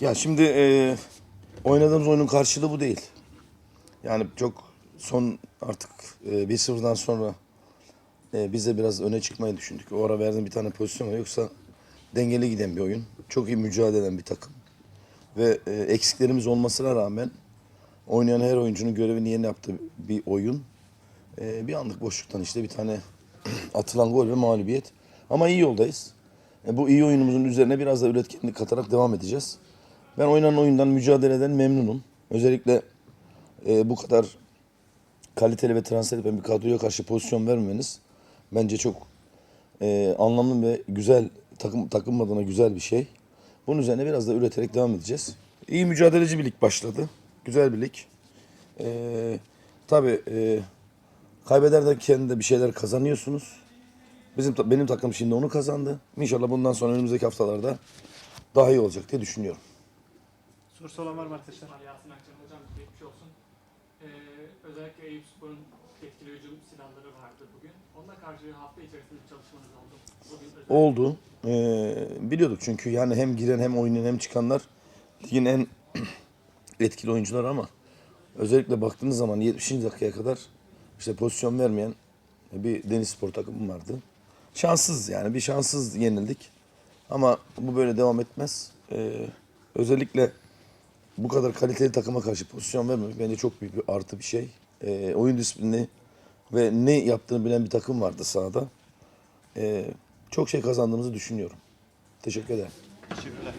Ya şimdi e, oynadığımız oyunun karşılığı bu değil. Yani çok son artık e, 1-0'dan sonra e, biz de biraz öne çıkmayı düşündük. O ara verdiğim bir tane pozisyon var. Yoksa dengeli giden bir oyun. Çok iyi mücadele eden bir takım. Ve e, eksiklerimiz olmasına rağmen oynayan her oyuncunun görevini yerine yaptığı bir oyun. E, bir anlık boşluktan işte bir tane atılan gol ve mağlubiyet. Ama iyi yoldayız. E, bu iyi oyunumuzun üzerine biraz da üretkenlik katarak devam edeceğiz. Ben oynanan oyundan mücadeleden memnunum. Özellikle e, bu kadar kaliteli ve transfer eden bir kadroya karşı pozisyon vermemeniz bence çok e, anlamlı ve güzel takım takım adına güzel bir şey. Bunun üzerine biraz da üreterek devam edeceğiz. İyi mücadeleci bir lig başladı. Güzel bir lig. E, tabii e, kaybederken de bir şeyler kazanıyorsunuz. Bizim benim takım şimdi onu kazandı. İnşallah bundan sonra önümüzdeki haftalarda daha iyi olacak diye düşünüyorum. Sorusu olan var mı arkadaşlar? Yasin Akçam hocam geçmiş olsun. Ee, özellikle Eyüp Spor'un etkili hücum silahları vardı bugün. Onunla karşı hafta içerisinde bir çalışmanız oldu. Bugün özellikle Oldu. Ee, biliyorduk çünkü yani hem giren hem oynayan hem çıkanlar ligin en etkili oyuncular ama özellikle baktığınız zaman 70. dakikaya kadar işte pozisyon vermeyen bir Deniz Spor takımı vardı. Şanssız yani bir şanssız yenildik. Ama bu böyle devam etmez. Ee, özellikle bu kadar kaliteli takıma karşı pozisyon vermemek bence çok büyük bir artı bir şey. Ee, oyun disiplini ve ne yaptığını bilen bir takım vardı sahada. Ee, çok şey kazandığımızı düşünüyorum. Teşekkür ederim. Teşekkürler.